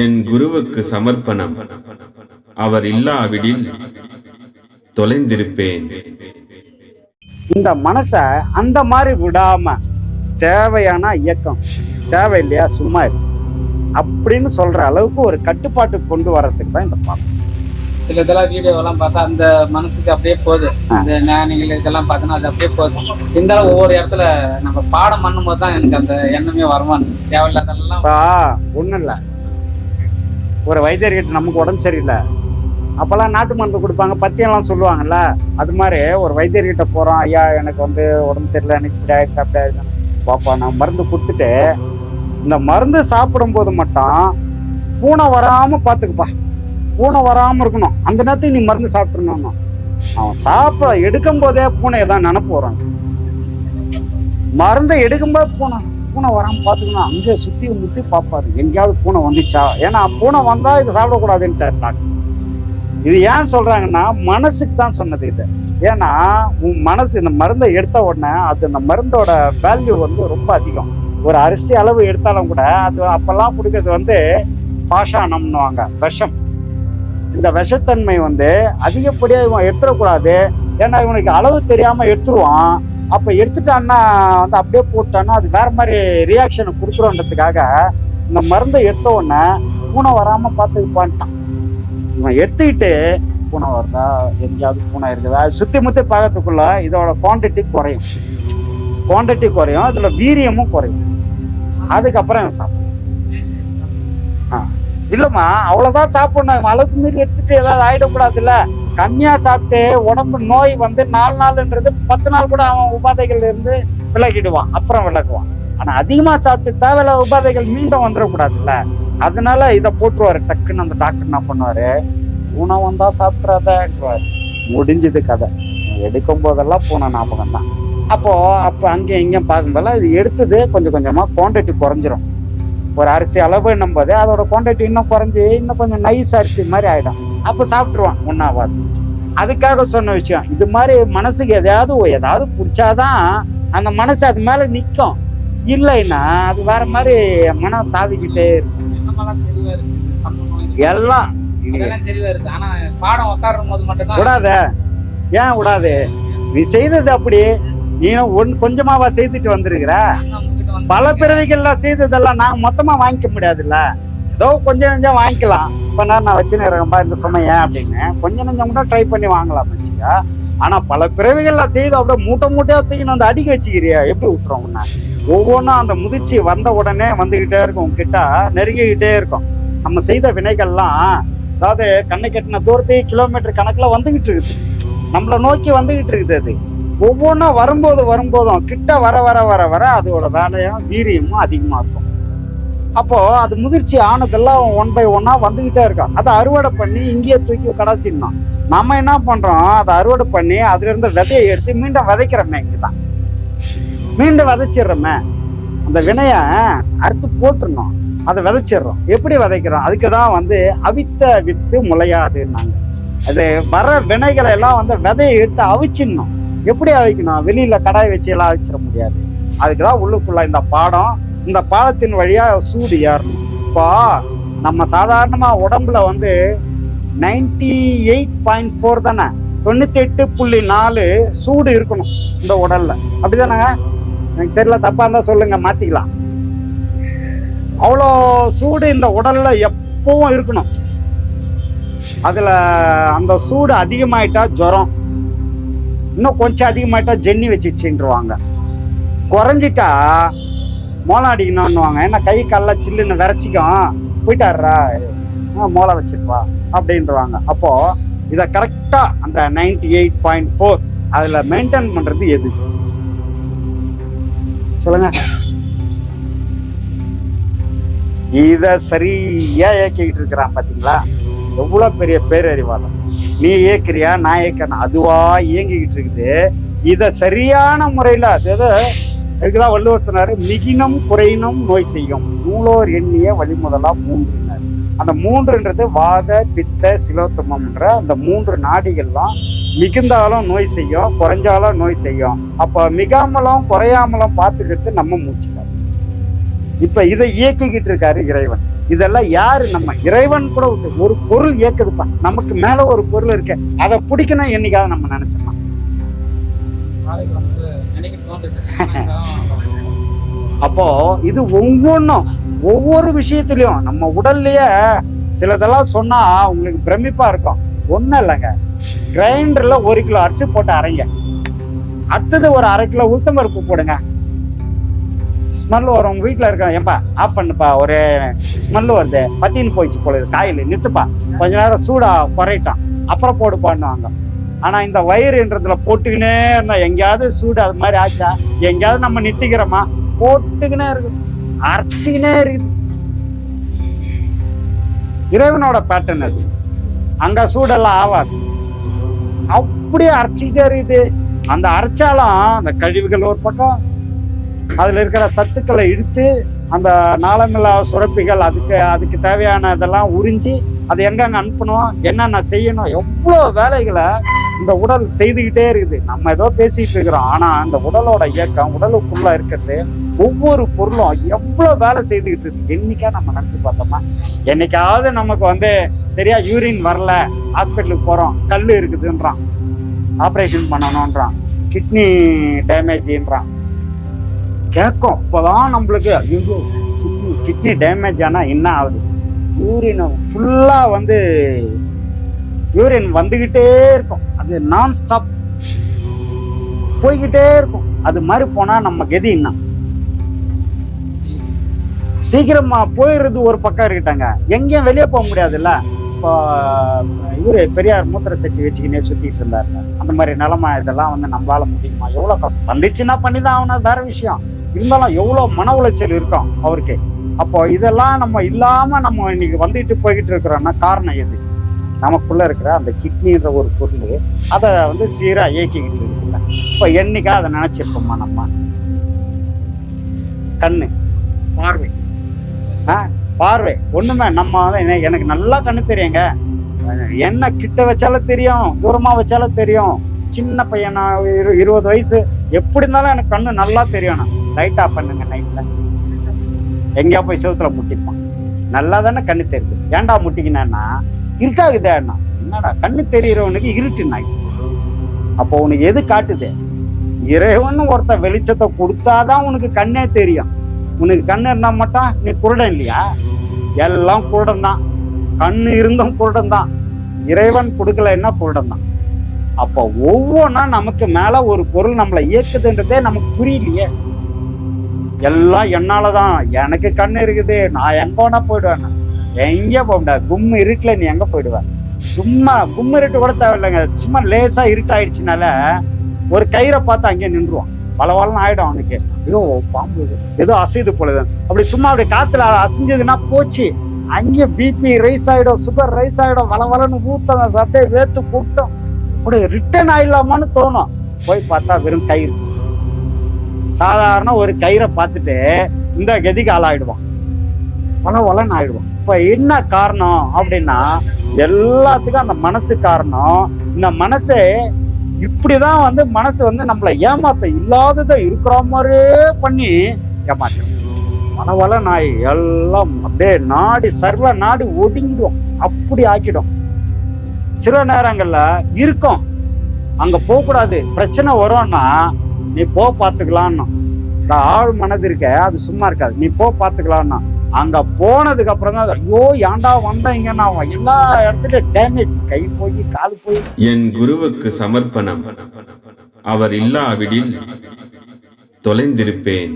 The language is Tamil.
என் குருவுக்கு சமர்ப்பணம். அவர் இல்லாவிடில் தொலைந்திருப்பேன். இந்த மனசை அந்த மாதிரி விடாம தேவையான இயக்கம் தேவை இல்லையா சும்மா இரு. அப்படின்னு சொல்ற அளவுக்கு ஒரு கட்டுப்பாட்டு கொண்டு வர்றதுக்கு தான் இந்த பாடம் சில இதெல்லாம் வீடியோ எல்லாம் பார்த்தா அந்த மனசுக்கு அப்படியே போகுது. இந்த ஞானிகள் இதெல்லாம் பார்த்தோன்னா அது அப்படியே போகுது. இருந்தாலும் ஒவ்வொரு இடத்துல நம்ம பாடம் பண்ணும்போது தான் எனக்கு அந்த எண்ணமே வருமானு தேவையில்லாதெல்லாம் ஒன்றும் இல்லை. ஒரு வைத்தியர்கிட்ட நமக்கு உடம்பு சரியில்லை. அப்போல்லாம் நாட்டு மருந்து கொடுப்பாங்க பத்தியெல்லாம் சொல்லுவாங்கல்ல அது மாதிரி ஒரு வைத்தியர்கிட்ட போகிறோம் ஐயா எனக்கு வந்து உடம்பு சரியில்லை எனக்கு இப்படி ஆயிடுச்சு அப்படி ஆயிடுச்சு பாப்பா நான் மருந்து கொடுத்துட்டு இந்த மருந்து சாப்பிடும்போது மட்டும் பூனை வராமல் பார்த்துக்குப்பா. பூனை வராமல் இருக்கணும். அந்த நேரத்துக்கு நீ மருந்து சாப்பிட்றணும் அவன் சாப்பிட எடுக்கும் போதே பூனையை தான் நினப்பு வரும். மருந்தை எடுக்கும்போது பூனை பூனை வராமல் பார்த்துக்கணும். அங்கே சுற்றி முற்றி பார்ப்பாரு. எங்கேயாவது பூனை வந்துச்சா? ஏன்னா பூனை வந்தால் இது சாப்பிடக்கூடாதுன்ட்டார் டாக்டர். இது ஏன் சொல்றாங்கன்னா மனசுக்கு தான் சொன்னது இது. ஏன்னா உன் மனசு இந்த மருந்தை எடுத்த உடனே அது அந்த மருந்தோட வேல்யூ வந்து ரொம்ப அதிகம். ஒரு அரிசி அளவு எடுத்தாலும் கூட அது அப்பெல்லாம் கொடுக்கறது வந்து பாஷாணம்னுவாங்க. விஷம். இந்த விஷத்தன்மை வந்து அதிகப்படியாக இவன் எடுத்துடக்கூடாது. ஏன்னா இவனுக்கு அளவு தெரியாம எடுத்துருவான். அப்ப எடுத்துட்டான்னா வந்து அப்படியே போட்டான்னா அது வேற மாதிரி ரியாக்ஷனை கொடுத்துருன்றதுக்காக இந்த மருந்தை எடுத்த உடனே பூனை வராம பார்த்துப்பான்ட்டான். இவன் எடுத்துக்கிட்டு பூனை வருதா? எங்கேயாவது பூனை இருக்குதா. சுத்தி முத்தி பார்க்கறதுக்குள்ள இதோட குவான்டிட்டி குறையும். குவான்டிட்டி குறையும் அதுல வீரியமும் குறையும். அதுக்கப்புறம் சாப்பிடும் இல்லம்மா அவ்வளவுதான் சாப்பிடணும். அளவுக்கு மீறி எடுத்துட்டு ஏதாவது ஆயிடக்கூடாதுல்ல. கம்மியா சாப்பிட்டு உடம்பு நோய் வந்து நாலு நாள்ன்றது பத்து நாள் கூட அவன் உபாதைகள் இருந்து விலகிடுவான் அப்புறம் விலகுவான். ஆனா அதிகமா சாப்பிட்டு தேவையில்ல உபாதைகள் மீண்டும் வந்துடக்கூடாதுல்ல. அதனால இதை போட்டுருவாரு டக்குன்னு அந்த டாக்டர் என்ன பண்ணுவாரு? பூனை தான் சாப்பிட்றாதன்றாரு முடிஞ்சது கதை. எடுக்கும் போதெல்லாம் பூனை ஞாபகம் தான் அப்போ அப்போ அங்கேயும் இங்கேயும் பார்க்கும்போதெல்லாம் இது எடுத்தது கொஞ்சம் கொஞ்சமா குவான்டிட்டி குறைஞ்சிரும். ஒரு அரிசி அளவு நம்பது அதோட குவான்டிட்டி இன்னும் குறைஞ்சி இன்னும் கொஞ்சம் நைஸ் அரிசி மாதிரி ஆயிடும். அப்போ சாப்பிட்ருவான் ஒன்றாவது அதுக்காக சொன்ன விஷயம் இது மாதிரி மனசுக்கு எதையாவது ஒ- ஏதாவது பிடிச்சாதான் அந்த மனசு அது மேல நிற்கும் இல்லைன்னா அது வேற மாதிரி மனம் தாவிக்கிட்டே இருக்கும். எல்லாம் விடாத. ஏன் விடாது? நீ செய்தது அப்படி. நீனும் ஒன் கொஞ்சமாவா செய்துட்டு வந்திருக்கிற. பல பிறவிகள்ல செய்ததெல்லாம் நான் மொத்தமா வாங்கிக்க முடியாதுல்ல. ஏதோ கொஞ்சம் கொஞ்சம் வாங்கிக்கலாம். இப்ப நான் நான் வச்சுன்னு இருக்கேன்பா இந்த சொன்னேன் அப்படின்னு கொஞ்சம் கொஞ்சம் கூட ட்ரை பண்ணி வாங்கலாம் வச்சுக்க. ஆனா பல பிறவிகள்ல செய்து அப்படியே மூட்டை மூட்டையா தூக்கின்னு வந்து அடிக்க வச்சுக்கிறியா? எப்படி விட்டுறோம் உன்னை? ஒவ்வொன்றும் அந்த முதிர்ச்சி வந்த உடனே வந்துகிட்டே இருக்கும் உங்ககிட்ட நெருங்கிக்கிட்டே இருக்கும். நம்ம செய்த வினைகள்லாம் அதாவது கண்ணை கட்டின தூரத்தையே கிலோமீட்டர் கணக்குல வந்துகிட்டு இருக்குது. நம்மளை நோக்கி வந்துகிட்டு இருக்குது அது. ஒவ்வொன்றா வரும்போது வரும்போதும் கிட்ட வர வர வர வர அதோட வேலையும் வீரியமும் அதிகமாக இருக்கும். அப்போ அது முதிர்ச்சி ஆனதெல்லாம் ஒன் பை ஒன்னா வந்துகிட்டே இருக்கும் அதை அறுவடை பண்ணி இங்கேயே தூக்கி கடைசிடணும் நம்ம என்ன பண்றோம்? அதை அறுவடை பண்ணி அதுல இருந்து விதையை எடுத்து மீண்டும் விதைக்கிறோமே இங்கதான். மீண்டும் விதைச்சிடுறோமே. அந்த வினைய அறுத்து போட்டுருணும் அதை விதைச்சிடுறோம். எப்படி விதைக்கிறோம்? அதுக்கு தான் வந்து அவித்த வித்து முளையாதுன்னாங்க. அது வர வினைகளை எல்லாம் வந்து விதையை எடுத்து அவிச்சிடணும். எப்படி அவிக்கணும் வெளியில கடாய் வச்சு எல்லாம் அவிச்சிட முடியாது. அதுக்கு தான் உள்ளுக்குள்ள இந்த பாடம் இந்த பாடத்தின் வழியா சூடு ஏறணும். இப்போ நம்ம சாதாரணமா உடம்புல வந்து நைன்டி எயிட் பாயிண்ட் ஃபோர் தானே? தொண்ணூத்தி எட்டு புள்ளி நாலு சூடு இருக்கணும் இந்த உடல்ல. அப்படிதானங்க? எனக்கு தெரியல தப்பா இருந்தா சொல்லுங்க மாத்திக்கலாம். அவ்வளோ சூடு இந்த உடல்ல எப்பவும் இருக்கணும். அதுல அந்த சூடு அதிகமாயிட்டா ஜுரம். இன்னும் கொஞ்சம் அதிகமாயிட்டா ஜென்னி வச்சுச்சுன்றுவாங்க. குறைஞ்சிட்டா மோளம் அடிக்கணும்னுவாங்க. ஏன்னா கை கால்ல சில்லுன்னு விரைச்சிக்கும். போயிட்டாருடா. ஆ, மோளம் வச்சிருப்பா அப்படின்றவாங்க. அப்போ இதை கரெக்டாக அந்த நைன்டி எயிட் பாயிண்ட் ஃபோர் அதில் மெயின்டைன் பண்ணுறது எது? சொல்லுங்க. இதை சரியா இயக்கிக்கிட்டு இருக்கிறான் பார்த்தீங்களா எவ்வளோ பெரிய பேரறிவாளம் நீ இயக்குறியா நான் இயக்கிறேன் அதுவா இயங்கிக்கிட்டு இருக்குது. இதை சரியான முறையில் அதாவது அதுக்குதான் வள்ளுவர் சொன்னாரு மிகினம் குறையினும் நோய் செய்யும். நூலோர் எண்ணிய வழிமுதலாக மூன்றுனாரு. அந்த மூன்றுன்றது வாத பித்த சிலோத்தமம்ன்ற அந்த மூன்று நாடிகள்லாம் மிகுந்தாலும் நோய் செய்யும் குறைஞ்சாலும் நோய் செய்யும். அப்போ மிகாமலும் குறையாமலும் பார்த்துக்கிட்டு நம்ம மூச்சுக்காரு இப்போ இதை இயக்கிக்கிட்டு இருக்காரு இறைவன். இதெல்லாம் யாரு? நம்ம இறைவன் கூட ஒரு பொருள் இயக்குதுப்பா. நமக்கு மேல ஒரு பொருள் இருக்கு. அதை பிடிக்கணும் என்னைக்காவது நம்ம நினைச்சோமா அப்போ இது ஒவ்வொன்றும் ஒவ்வொரு விஷயத்திலையும் நம்ம உடல்லயே சிலதெல்லாம் சொன்னா உங்களுக்கு பிரமிப்பா இருக்கும். ஒண்ணும் இல்லைங்க. கிரைண்டர்ல ஒரு கிலோ அரிசி போட்டு அரைங்க. அடுத்தது ஒரு அரை கிலோ உளுத்தம் பருப்பு போடுங்க. ஸ்மெல் வரும். உங்க வீட்டுல இருக்க ஏன்பா ஆஃப் பண்ணுப்பா. ஒரு ஸ்மெல் வருது. பத்தின்னு போயிடுச்சு போல காயில் நிறுத்துப்பா. கொஞ்ச நேரம் சூடா குறையிட்டான். அப்புறம் போடுப்பான்னுவாங்க. ஆனா இந்த வயிறுன்றதுல போட்டுக்கினே இருந்தா எங்கேயாவது சூடு அது மாதிரி ஆச்சா? எங்கேயாவது நம்ம நிறுத்திக்கிறோமா? போட்டுக்கினே இருக்குது. அரைச்சிக்கினே இருக்குது. இறைவனோட பேட்டர்ன் அது. அங்க சூடெல்லாம் ஆகாது அப்படியே அரைச்சிக்கிட்டே இருக்குது. அந்த அரைச்சாலும் அந்த கழிவுகள் ஒரு பக்கம் அதில் இருக்கிற சத்துக்களை இழுத்து அந்த நாளமில்லா சுரப்பிகள் அதுக்கு அதுக்கு தேவையான இதெல்லாம் உறிஞ்சி அதை எங்கெங்க அனுப்பணும் என்னென்ன செய்யணும் எவ்வளோ வேலைகளை இந்த உடல் செய்துக்கிட்டே இருக்குது. நம்ம ஏதோ பேசிட்டு இருக்கிறோம். ஆனால் அந்த உடலோட இயக்கம் உடலுக்குள்ளே இருக்கிறது ஒவ்வொரு பொருளும் எவ்வளோ வேலை செய்துக்கிட்டு இருக்கு. என்னைக்கா நம்ம நினச்சி பார்த்தோமா? என்னைக்காவது நமக்கு வந்து சரியா யூரின் வரல ஹாஸ்பிட்டலுக்கு போகிறோம் கல் இருக்குதுன்றான். ஆப்ரேஷன் பண்ணணுன்றான். கிட்னி டேமேஜின்றான் கேட்கும். அப்போதான் நம்மளுக்கு ஐயோ கிட்னி டேமேஜ் ஆனால் என்ன ஆகுது? யூரின் ஃபுல்லாக வந்து யூரின் வந்துக்கிட்டே இருக்கும். அது நான் ஸ்டாப் போய்கிட்டே இருக்கும். அது மாதிரி போனால் நம்ம கதி என்ன? சீக்கிரமா போயிடுறது ஒரு பக்கம் இருக்கட்டாங்க எங்கேயும் வெளியே போக முடியாதுல்ல? இப்போ இவர் பெரியார் மூத்திர சட்டி வச்சுக்கினே சுற்றிட்டு இருந்தாருங்க. அந்த மாதிரி நிலமை இதெல்லாம் வந்து நம்மளால முடியுமா? எவ்வளோ கஷ்டம். வந்துச்சுன்னா பண்ணி தான் ஆகணும் வேற விஷயம். இருந்தாலும் எவ்வளோ மன உளைச்சல் இருக்கும் அவருக்கு. அப்போ இதெல்லாம் நம்ம இல்லாமல் நம்ம இன்னைக்கு வந்துட்டு போய்கிட்டு இருக்கிறோம்னா காரணம் எது? நமக்குள்ளே இருக்கிற அந்த கிட்னின்ற ஒரு பொருள் அதை வந்து சீராக இயக்கிக்கிட்டு இருக்குல்ல. இப்போ என்னைக்கா அதை நினச்சிருப்போம்மா நம்ம? கண்ணு பார்வை. ஆ பார்வை. ஒண்ணுமே நம்ம வந்து எனக்கு நல்லா கண்ணு தெரியுங்க. என்ன கிட்ட வச்சாலும் தெரியும் தூரமா வச்சாலும் தெரியும். சின்ன பையனா இரு இருபது வயசு. எப்படி இருந்தாலும் எனக்கு கண்ணு நல்லா தெரியணும் லைட் ஆஃப் பண்ணுங்க நைட்ல எங்கேயா போய் செவுத்துல முட்டிப்பான். நல்லா தானே கண்ணு தெரியுது. ஏன்டா முட்டிக்கினேன்னா இருக்காகுதேன்னா என்னடா கண்ணு தெரியறவனுக்கு இருட்டு நாய். அப்போ உனக்கு எது காட்டுது? இறைவன் ஒருத்த வெளிச்சத்தை கொடுத்தாதான் உனக்கு கண்ணே தெரியும். உனக்கு கண்ணு இருந்தா மட்டும் நீ குருடன் இல்லையா? எல்லாம் குருடன் தான் கண்ணு இருந்தும் குருடன் தான் இறைவன் கொடுக்கலன்னா குருடன் தான் அப்போ ஒவ்வொன்றா நமக்கு மேல ஒரு பொருள் நம்மளை இயக்குதுன்றதே நமக்கு புரியலையே. எல்லாம் என்னாலதான். எனக்கு கண் இருக்குது. நான் எங்க வேணா போயிடுவேன். எங்கேயும் போக முடியாது. கும்மு இருட்டுல நீ எங்க போயிடுவேன்? சும்மா கும்மு இருட்டு கூட தேவையில்லைங்க. சும்மா லேசா இருட்டாயிடுச்சுனால ஒரு கயிறை பார்த்து அங்கேயே நின்றுவான் பலவலம் ஆயிடும் அவனுக்கு. ஐயோ பாம்பு ஏதோ அசைது போலதான் அப்படி சும்மா அப்படி காத்துல அசைஞ்சதுன்னா போச்சு. அங்கே பிபி ரைஸ் ஆயிடும். சுகர் ரைஸ் ஆயிடும். வளவலன்னு ஊத்தணும் அப்படியே வேத்து கூப்பிட்டோம் அப்படி ரிட்டர்ன் ஆயிடலாமான்னு தோணும். போய் பார்த்தா வெறும் கயிறு. சாதாரண ஒரு கயிறை பார்த்துட்டு இந்த கதிக்கு ஆளாயிடுவான். வள வளன்னு ஆயிடுவான் இப்ப என்ன காரணம் அப்படின்னா எல்லாத்துக்கும் அந்த மனசு காரணம். இந்த மனசே இப்படிதான் வந்து மனசு வந்து நம்மளை ஏமாத்த இல்லாததை இருக்கிற மாதிரியே பண்ணி ஏமாத்திடும். வள வள நாய் எல்லாம் அப்படியே நாடி சர்வ நாடி ஒடுங்கிடும். அப்படி ஆக்கிடும். சில நேரங்கள்ல இருக்கும். அங்க போகக்கூடாது. பிரச்சனை வரும்னா நீ போ பார்த்துக்கலான்னா. இந்த ஆள் மனது இருக்க அது சும்மா இருக்காது. நீ போ பார்த்துக்கலான்னா. அங்க போனதுக்கு அப்புறம் தான் ஐயோ ஏன்டா வந்தீங்க நான்? எல்லா இடத்துலயும் டேமேஜ் கை போய் கால் போய். என் குருவுக்கு சமர்ப்பணம். அவர் இல்லாவிடில் தொலைந்திருப்பேன்.